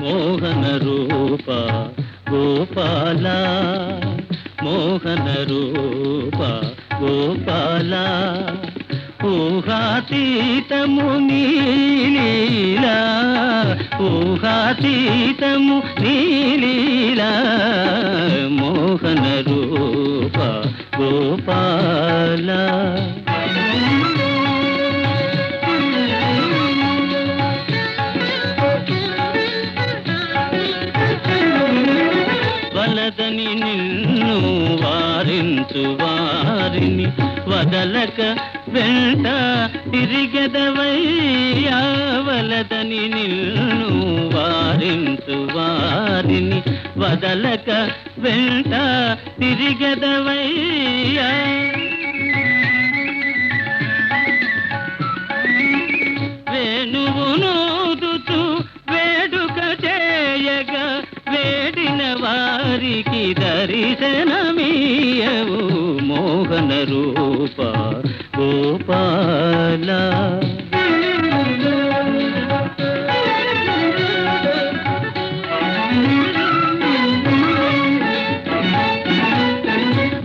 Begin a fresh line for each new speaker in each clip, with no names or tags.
మోహన రూప గోపాల మోహన రూప గోపాల ఊహాతీతము నీలీలా ఊహాతీతము నీలీలా వలదని నిన్ను వారించు వారిని వదలక వెంట తిరిగెదవయ్యా వలదని నిన్ను వారించు వారిని వదలక వెంట తిరిగదవయ్యా. వేణువు నోదుతూ వేడుక చేయగా వేడిన వారికి దర్శనమీయవు మోహన రూప గోపాల.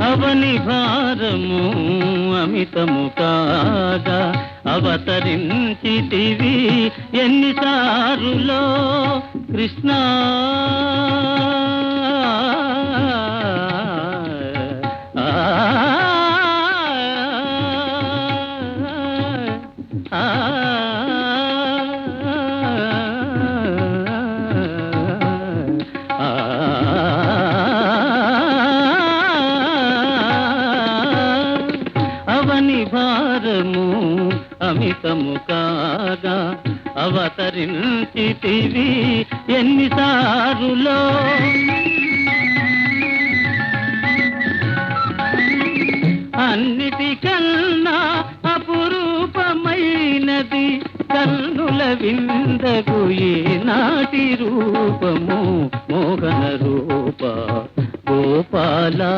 అవని భారము అమితము కాదా అవతరించితివి ఎన్నిసారులో కృష్ణ అవని భారము అమితము కాగా అవతరించితివి ఎన్నిసారులో? విందకు ఏ నాటి రూపము మోహన రూప గోపాలా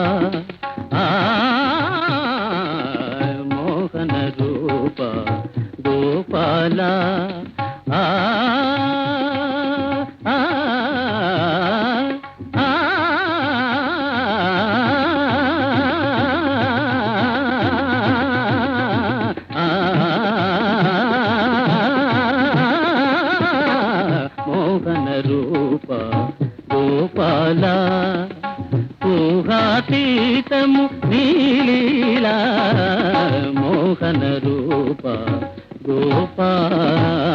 గోపాల ఊహాతీతము నీలీలా మోహన రూప గోపాల.